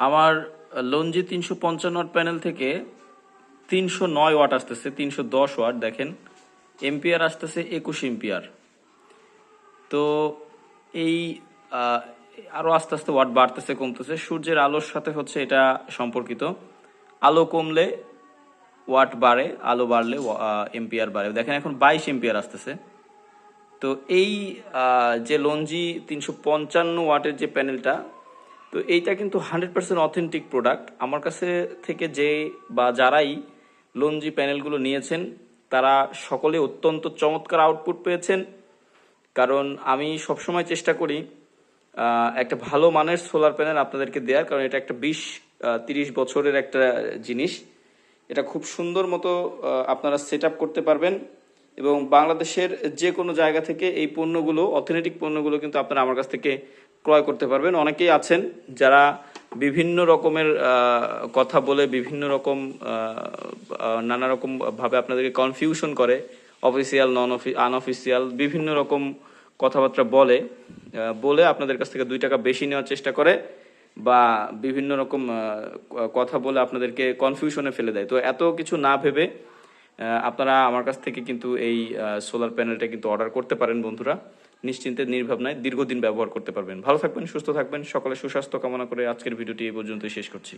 আমার লঞ্জি তিনশো পঞ্চান্ন ওয়াট প্যানেল থেকে তিনশো নয় ওয়াট আসতেছে তিনশো দশ ওয়াট দেখেন। এম্পিয়ার আসতেছে একুশ এম্পিয়ার তো এই আহ, আরও আস্তে আস্তে ওয়াট বাড়তেছে কমতেছে। সূর্যের আলোর সাথে হচ্ছে এটা সম্পর্কিত। আলো কমলে ওয়াট বাড়ে আলো বাড়লে এম্পিয়ার বাড়ে। দেখেন এখন বাইশ এম্পিয়ার আসতেছে। তো এই যে লঞ্জি তিনশো পঞ্চান্ন ওয়াটের যে প্যানেলটা তো এইটা কিন্তু হান্ড্রেড পার্সেন্ট অথেন্টিক প্রোডাক্ট। আমার কাছে থেকে যে বা যারাই লঞ্জি প্যানেলগুলো নিয়েছেন, তারা সকলে অত্যন্ত চমৎকার আউটপুট পেয়েছেন। কারণ আমি সবসময় চেষ্টা করি একটা ভালো মানের সোলার প্যানেল আপনাদেরকে দেওয়ার কারণ এটা একটা বিশ তিরিশ বছরের একটা জিনিস। এটা খুব সুন্দর মতো আপনারা সেট করতে পারবেন এবং বাংলাদেশের যে কোনো জায়গা থেকে এই পণ্যগুলো, অথেন্টিক পণ্যগুলো কিন্তু আপনারা আমার কাছ থেকে ক্রয় করতে পারবেন। অনেকেই আছেন যারা বিভিন্ন রকমের কথা বলে বিভিন্ন রকম নানা রকম ভাবে আপনাদেরকে কনফিউশন করে অফিসিয়াল নন আনঅফিসিয়াল বিভিন্ন রকম কথাবার্তা বলে বলে আপনাদের কাছ থেকে দুই টাকা বেশি নেওয়ার চেষ্টা করে বা বিভিন্ন রকম কথা বলে আপনাদেরকে কনফিউশনে ফেলে দেয়। তো এত কিছু না ভেবে আপনারা আমার কাছ থেকে কিন্তু এই সোলার প্যানেলটা কিন্তু অর্ডার করতে পারেন বন্ধুরা। নিশ্চিন্তে নির্ভাবনায় দীর্ঘদিন ব্যবহার করতে পারবেন। ভালো থাকবেন, সুস্থ থাকবেন। সকলে সুস্বাস্থ্য কামনা করে আজকের ভিডিওটি এই পর্যন্তই শেষ করছি।